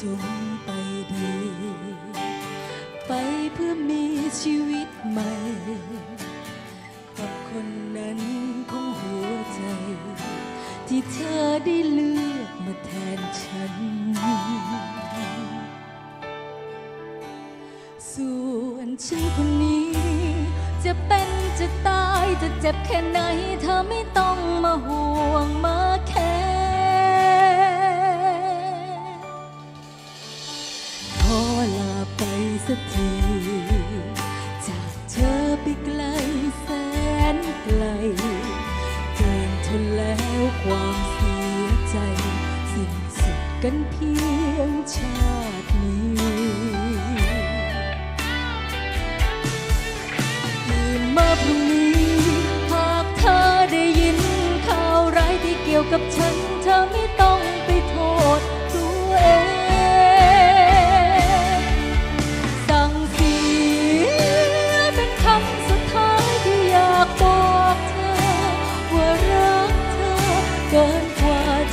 จงไปดี ไปเพื่อมีชีวิตใหม่ กับคนนั้นของหัวใจ ที่เธอได้เลือกมาแทนฉัน ส่วนฉันคนนี้ จะเป็นจะตายจะเจ็บแค่ไหน เธอไม่ต้องมาห่วงมา สักที จากเธอไปไกลแสนไกล เกินทนแล้วความเสียใจ สิ้นสุดกันเพียงชา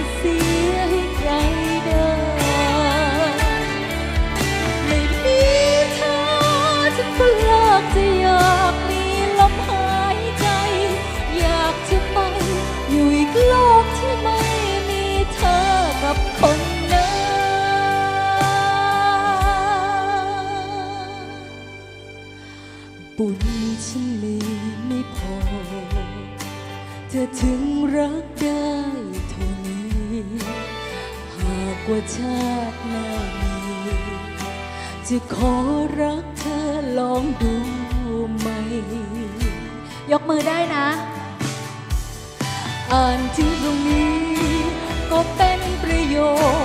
จะเสียให้ใครได้ไม่มีเธอฉันก็เลิกจะอยากมีลมหายใจ อยากจะไป อยู่อีกโลกที่ไม่มีเธอกับคนนั้นบุญฉันมีไม่พอ เธอถึงรักได้ท่านี้หาก ว่าชาติหน้ามีจะขอรักเธอลองดูไหม ยกมือได้นะ อ่านถึงตรงนี้ ก็เป็นประโย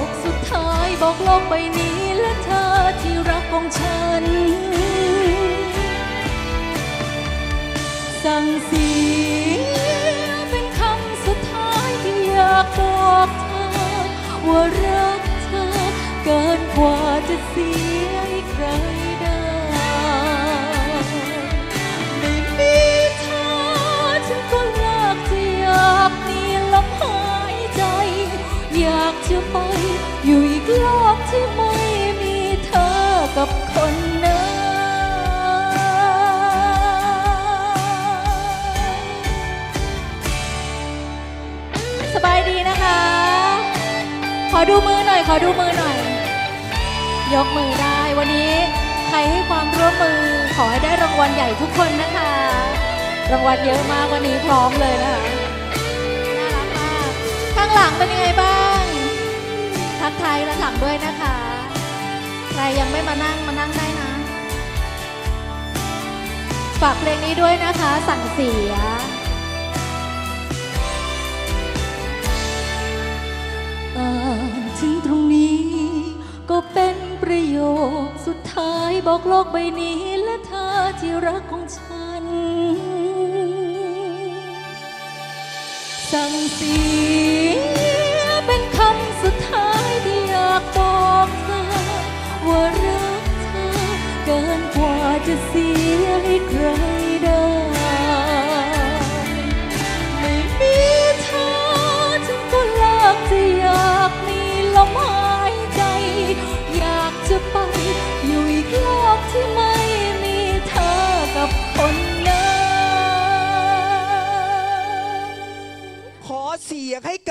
คสุดท้ายบอกโลกใบนี้และเธอที่รักของฉัน สั่งเสียเป็นคำสุดท้ายที่อยากบอกเธอว่า สียใครได้ไม่มีเธอฉันก็เลิกจะอยากมีลมหายใจ อยากจะไปอยู่อีกโลกที่ไม่มีเธอกับคนนั้นสบายดีนะคะ ขอดูมือหน่อย ขอดูมือหน่อย ยกมือได้ วันนี้ใครให้ความร่วมมือขอให้ได้รางวัลใหญ่ทุกคนนะคะ รางวัลเยอะมากวันนี้พร้อมเลยนะคะ น่ารักมาก ข้างหลังเป็นยังไงบ้าง ทักทายด้านหลังด้วยนะคะ ใครยังไม่มานั่งมานั่งได้นะ ฝากเพลงนี้ด้วยนะคะ สั่งเสีย คสุดท้ายบอกโลกใบนี้และเธอที่รักของฉัน สั่งเสีย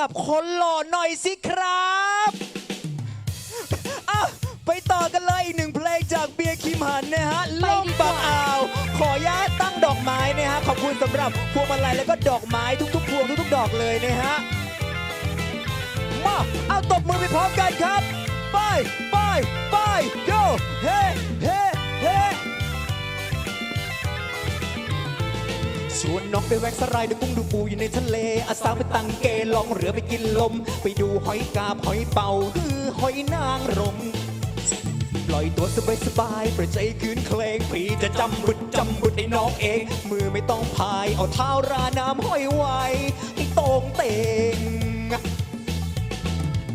กับคนหล่อหน่อยสิครับอะไปต่อกันเลยอีกหนึ่งเพลงจากเบียร์คิมหันนะฮะไปล่มดีกว่าบางอ่าว ขออนุญาตตั้งดอกไม้นะฮะ ขอบคุณสำหรับพวงมาลัยแล้วก็ดอกไม้ทุกๆพวงทุกๆ ดอกเลยนะฮะ มาเอาตบมือไปพร้อมกันครับ ไป ไป ไปโยเฮ้เฮ้ ชวนน้องไปแวกสไลด์ดูกุ้งดูปูอยู่ในทะเลอาสาไปตั้งเกลองเรือไปกินลม ไปดูหอยกาบหอยเป่าฮือหอยนางรมปล่อยตัวสบายสบายประใจคืนเคลงพี่จะจำบุดจำบุดให้น้องเอง มือไม่ต้องพายเอาเท้าราน้ำห้อยไว้ให้โตงเต่ง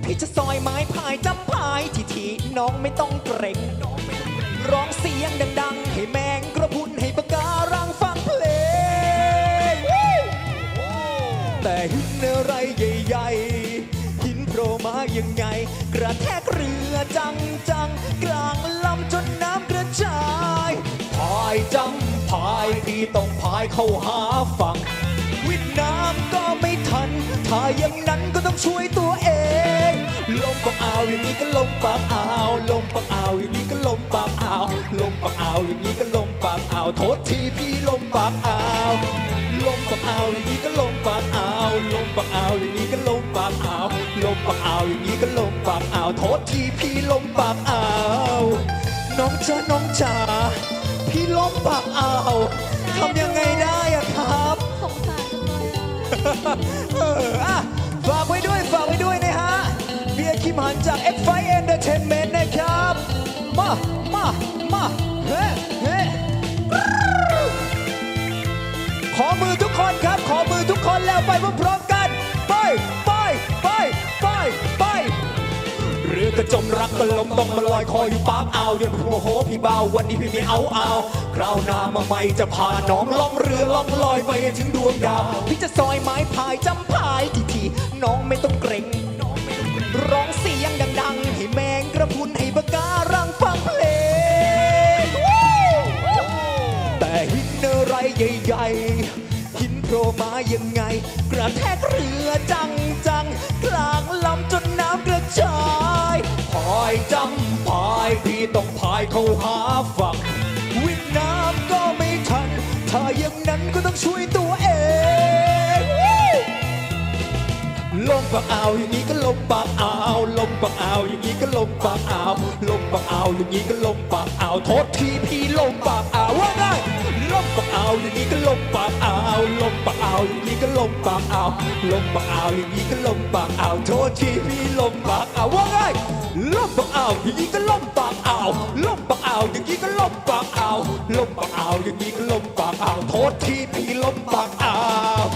พี่จะซอยไม้พายจำพายทีทีน้องไม่ต้องเกรงร้องเสียงดัง ๆ ให้ ยังไง กระแทกเรือจังจังกลางลำจนน้ำกระจายพายจำพายพี่ต้องพายเข้าหาฝั่งวิดน้ำก็ไม่ทัน ถ้าอย่างนั้นก็ต้องช่วยตัวเอง ลมปักอ่าวอย่างนี้ก็ลมปากอ่าวลมปักอ่าวอย่างนี้ก็ลมปากอ่าวลมปักอ่าวอย่างนี้ก็ลมปากอ่าวโทษทีพี่ลมปากอ่าวลมปักอ่าวอย่างนี้ก็ลมปากอ่าวลมปักอ่าวอย่างนี้าวโทษทีพี่ลมปากอ่าว น้องจ้าน้องจ๋าพี่ลมปากอ่าวทำยังไงได้อะครับ สงสารจังเลยอะเอออะฝากไว้ด้วยฝากไว้ด้วยนะฮะเบียร์คิมหันจาก F5 Entertainment นะครับ มา มา มาเฮ้ กะจมรักก็ลมต้องมาลอยคออยู่ปากอ่าวเดี๋ยวโอ้โหพี่เบาวันนี้พี่ไม่เอาเอาคราวหน้ามาใหม่จะพาน้องล่องเรือล่องลอยไปถึงดวงดาวพี่จะซอยไม้พายจำพายทีทีน้องไม่ต้องเกรงร้องเสียงดังๆ ให้แมงกระพุนให้ปาการังฟังเพลงแต่หินอะไรใหญ่ๆหินโผล่มายังไง กระแทกเรือจังจังๆ เข้าหาฝั่ง วิดน้ำก็ไม่ทัน ถ้าอย่างนั้นก็ต้องช่วยตัวเอง ลมปากอ่าวอย่างนี้ก็ลมปากอ่าวลมปากอ่าวอย่างนี้ก็ลมปากอ่าวลมปากอ่าวอย่างนี้ก็ลมปากอ่าวโทษทีพี่ลมปากอ่าวว่าไงลมปากอ่าวอย่างนี้ก็ลมปากอ่าวลมปากอ่าวอย่างนี้ก็ลมปากอ่าวลมปากอ่าวอย่างนี้ก็ลมปากอ่าวโทษทีพี่ลมปากอ่าวว่าไงลมปากอ่าวอย่างนี้ก็ลมปาก ลมปากอ่าวอย่างนี้ก็ลมปากอ่าวโทษทีพี่ลมปากอ่าว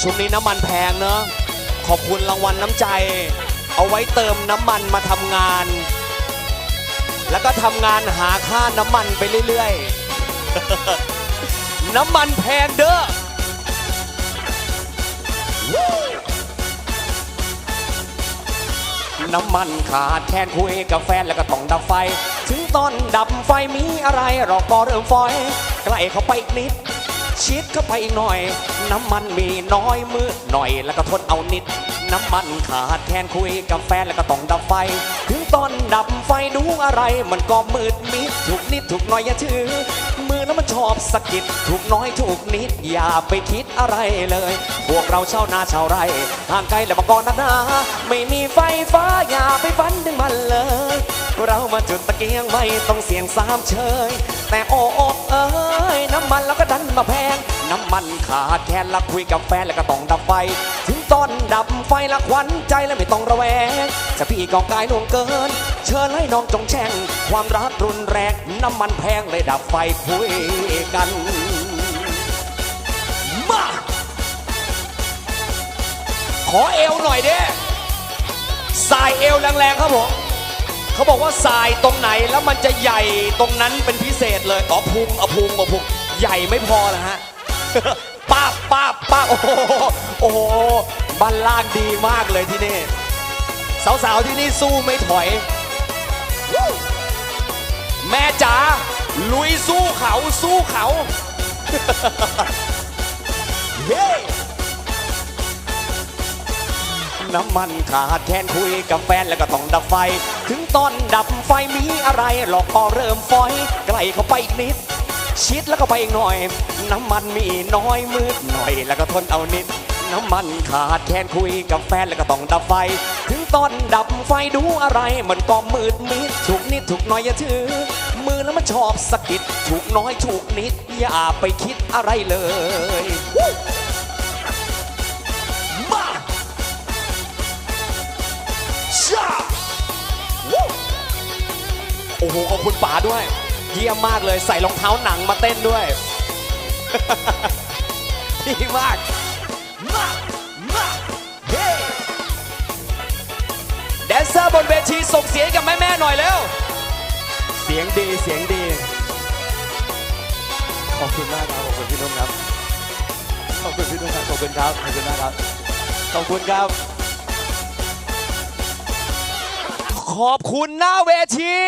ช่วงนี้น้ำมันแพงเนอะ ขอบคุณรางวัลน้ำใจ เอาไว้เติมน้ำมันมาทำงาน แล้วก็ทำงานหาค่าน้ำมันไปเรื่อยๆ น้ำมันแพงเด้อน้ำมันขาดแทนคุยกับแฟนแล้วก็ต้องดับไฟ ถึงตอนดับไฟมีอะไรหรอกก็เริ่มฟอย ใกล้เข้าไปอีกนิด ชิดเข้าไปอีกหน่อย น้ำมันมีน้อยมืดหน่อยแล้วก็ทนเอานิด น้ำมันขาดแทนคุยกับแฟนแล้วก็ต้องดับไฟ ถึงตอนดับไฟดูอะไร มันก็มืดมิดถูกนิดถูกหน่อยอย่าถือ มือแล้วมันชอบสะกิดถูกน้อยถูกนิด อย่าไปคิดอะไรเลย พวกเราชาวนาชาวไร่ห่างไกลแล้วมาก่อนนักหนาไม่มีไฟฟ้าอย่าไปฝันถึงมันเลยเรามาจุดตะเกียงไม่ต้องเสียงสามเชยแต่โอ้โอ้เอ้ยน้ำมันแล้วก็ดันมาแพงน้ มันขาดแคลนละคุยกับแฟนแล้วก็ต้องดับไฟ ถึงตอนดับไฟละควันใจแล้วไม่ต้องระแวงจะพี่กอกายล่วงเกิน เชิญให้น้องจงแช่ง ความรักรุนแรงน้ำมันแพงเลยดับไฟคุยกันมาขอเอวหน่อยเด้สายเอวแรงๆครับผมเขาบอกว่าสายตรงไหนแล้วมันจะใหญ่ตรงนั้นเป็นพิเศษเลยอ๋อพุงอพุงอพุงใหญ่ไม่พอนะฮะ ป้าบป้าบป้าบโอ้โหโอ้โหบ้านล่างดีมากเลยที่นี่ สาวๆที่นี่สู้ไม่ถอย แม่จ๋าลุยสู้เขาสู้เขาเฮ้น้ำมันขาดแทนคุยกับแฟนแล้วก็ต้องดับไฟ ถึงตอนดับไฟมีอะไรหลอกพอเริ่มฟอยใกล้เข้าไปอีกนิด ชิดแล้วก็ไปอีกหน่อย น้ำมันมีน้อยมืดหน่อย แล้วก็ทนเอานิด น้ำมันขาดแทนคุยกับแฟนแล้วก็ต้องดับไฟ ถึงตอนดับไฟดูอะไรมันก็มืดมิดถูกนิดถูกน้อยอย่าถือ มือแล้วมันชอบสะกิดถูกน้อยถูกนิด อย่าไปคิดอะไรเลยมาชาโอ้โหขอบคุณป๋าด้วย เยี่ยมมากเลยใส่รองเท้าหนังมาเต้นด้วย ดีมากมามาเฮ้แดนเซอร์บนเวทีส่งเสียงกับแม่ๆหน่อยเร็วเสียงดีเสียงดี ขอบคุณมากครับ ขอบคุณพี่นุ่มครับขอบคุณพี่นุ่มครับขอบคุณครับขอบคุณมากครับขอบคุณครับ ขอบคุณหน้าเวที